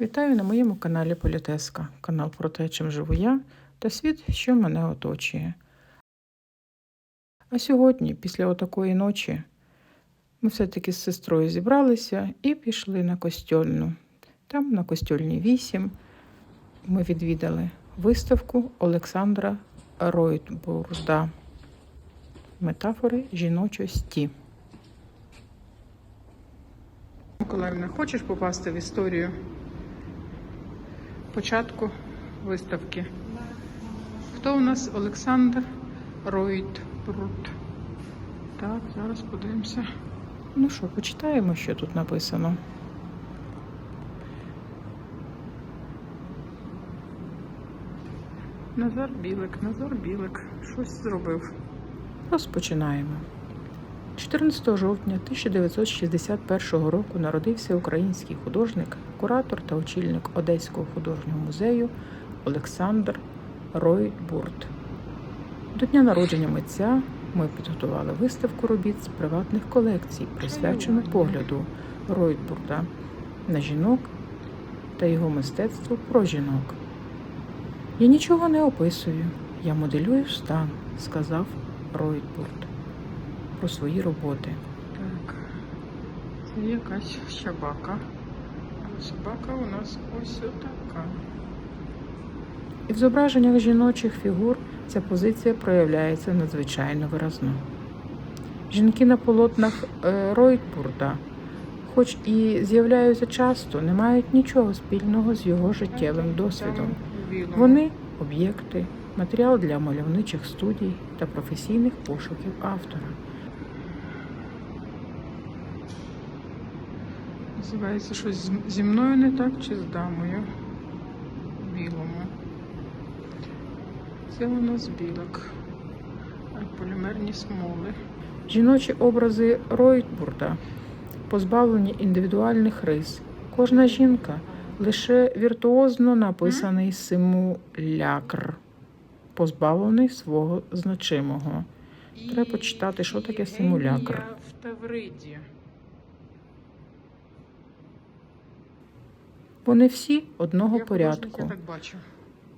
Вітаю на моєму каналі Політеска, канал про те, чим живу я та світ, що мене оточує. А сьогодні, після отакої ночі, ми все-таки з сестрою зібралися і пішли на костьольну. Там, на костьольні 8, ми відвідали виставку Олександра Ройтбурда Метафори жіночості. Миколаївна, хочеш попасти в історію початку виставки? Хто у нас Олександр Ройтбруд? Так, зараз подивимося. Ну що, почитаємо, що тут написано. Назар Білик, Назар Білик щось зробив. Розпочинаємо. 14 жовтня 1961 року народився український художник, куратор та очільник Одеського художнього музею Олександр Ройбурт. До дня народження митця ми підготували виставку робіт з приватних колекцій, присвячену погляду Ройбурда на жінок та його мистецтво про жінок. Я нічого не описую, я моделюю стан, сказав Ройтбурд про свої роботи. Так, це якась собака. Собака у нас ось отака. І в зображеннях жіночих фігур ця позиція проявляється надзвичайно виразно. Жінки на полотнах е, Ройтбурда, хоч і з'являються часто, не мають нічого спільного з його життєвим досвідом. Вони об'єкти, матеріал для мальовничих студій та професійних пошуків автора. Називається щось зі мною не так чи з дамою білому. Це у нас білок. Полімерні смоли. Жіночі образи Ройтбурда позбавлені індивідуальних рис. Кожна жінка лише віртуозно написаний симулякр, позбавлений свого значимого. Треба почитати, що таке симулякр. В Тавриді. Вони всі одного порядку.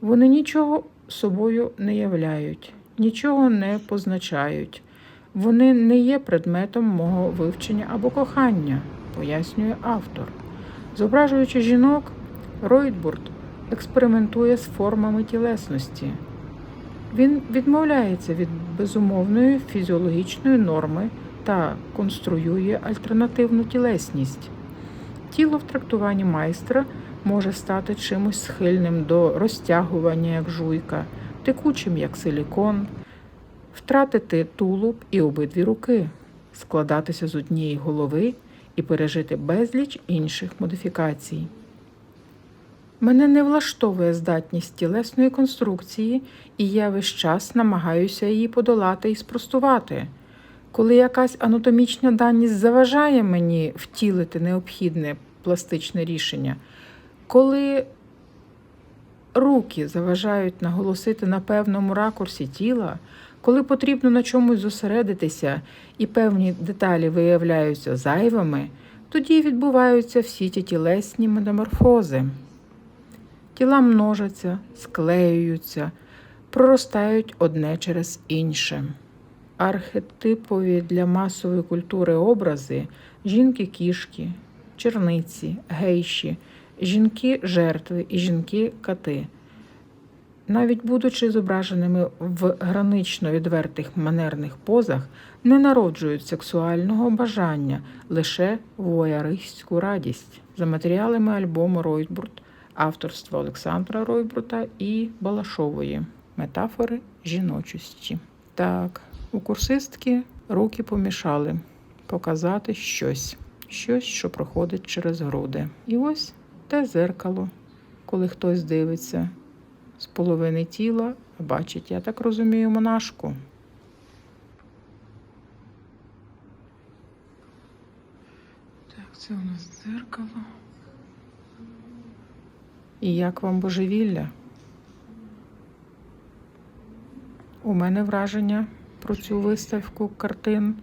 Вони нічого собою не являють, нічого не позначають. Вони не є предметом мого вивчення або кохання, пояснює автор. Зображуючи жінок, Ройтбурд експериментує з формами тілесності. Він відмовляється від безумовної фізіологічної норми та конструює альтернативну тілесність. Тіло в трактуванні майстра може стати чимось схильним до розтягування, як жуйка, текучим, як силікон, втратити тулуб і обидві руки, складатися з однієї голови і пережити безліч інших модифікацій. Мене не влаштовує здатність тілесної конструкції, і я весь час намагаюся її подолати і спростувати. Коли якась анатомічна даність заважає мені втілити необхідне пластичне рішення, коли руки заважають наголосити на певному ракурсі тіла, коли потрібно на чомусь зосередитися і певні деталі виявляються зайвими, тоді відбуваються всі ті тілесні метаморфози. Тіла множаться, склеюються, проростають одне через інше. Архетипові для масової культури образи жінки-кішки, черниці, гейші, жінки-жертви і жінки-кати. Навіть будучи зображеними в гранично відвертих манерних позах, не народжують сексуального бажання, лише вояристську радість. За матеріалами альбому Ройтбурд авторства Олександра Ройбрута і Балашової метафори жіночості. Так, у курсистки руки помішали показати щось, щось, що проходить через груди. І ось те зеркало, коли хтось дивиться з половини тіла, бачить, я так розумію, монашку. Так, це у нас дзеркало. І як вам божевілля? У мене враження про цю виставку картин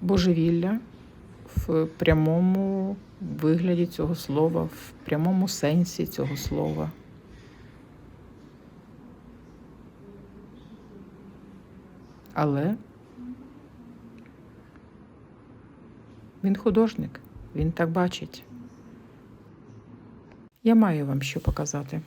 божевілля в прямому вигляді цього слова, в прямому сенсі цього слова. Але він художник, він так бачить. Я маю вам що показати.